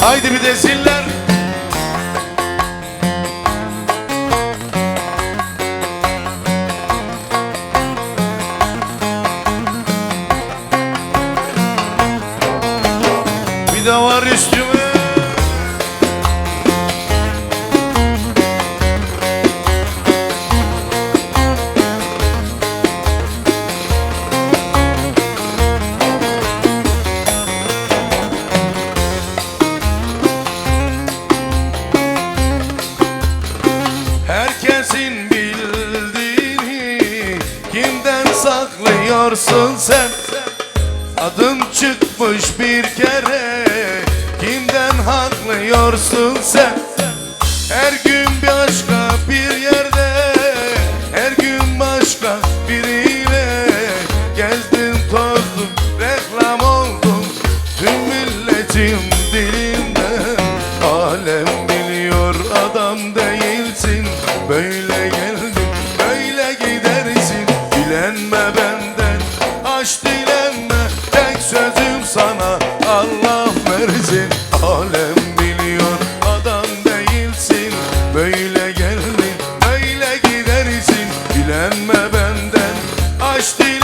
Haydi bir de ziller. De var üstüme. Herkesin bildiğini kimden saklıyorsun sen? Adın çıkmış bir kere kimden haklıyorsun sen? Her gün bir başka bir yerde her gün başka biriyle gezdin tozdun reklam oldun tüm milletin dilinde aç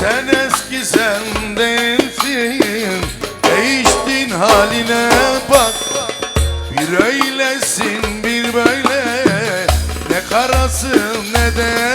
Sen eski sen değilsin Değiştin haline bak. Bir öylesin bir böyle Ne karasın ne de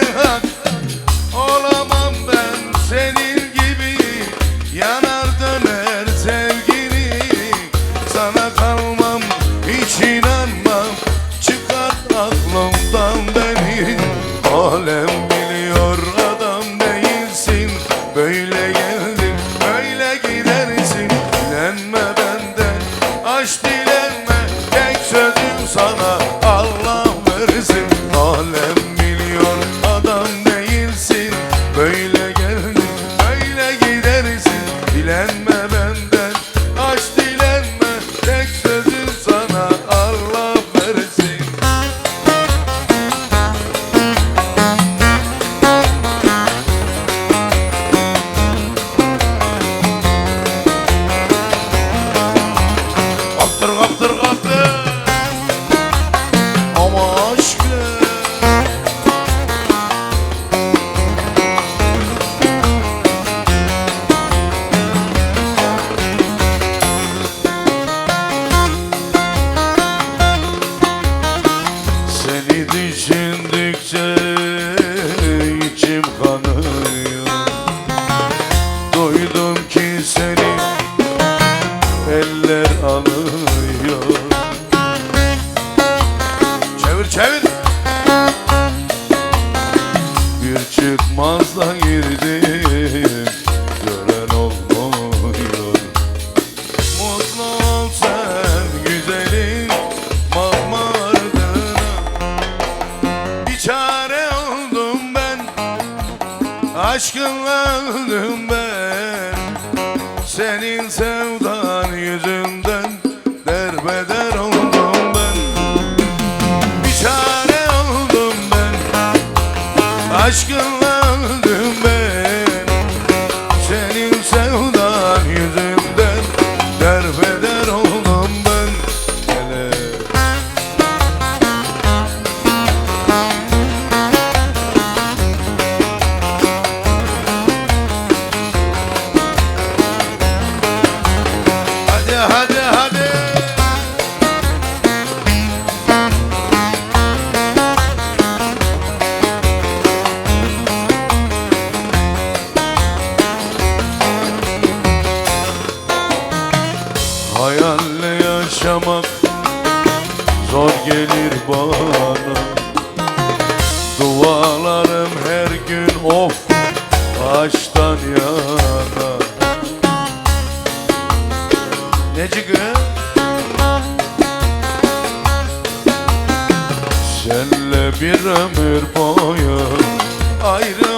sana Allah versin. Alem biliyor adam değilsin. Böyle geldin böyle gidersin. Dilenme benden aç dilenme. Tek sözüm sana Allah versin. Kaptır kaptır kaptır içim kanıyor Duydum ki seni eller alıyor. Çevir çevir Aşkınla öldüm ben. Senin sevdan bana Dualarım her gün of baştan yana. Ne Necik Senle bir ömür boyu ayrı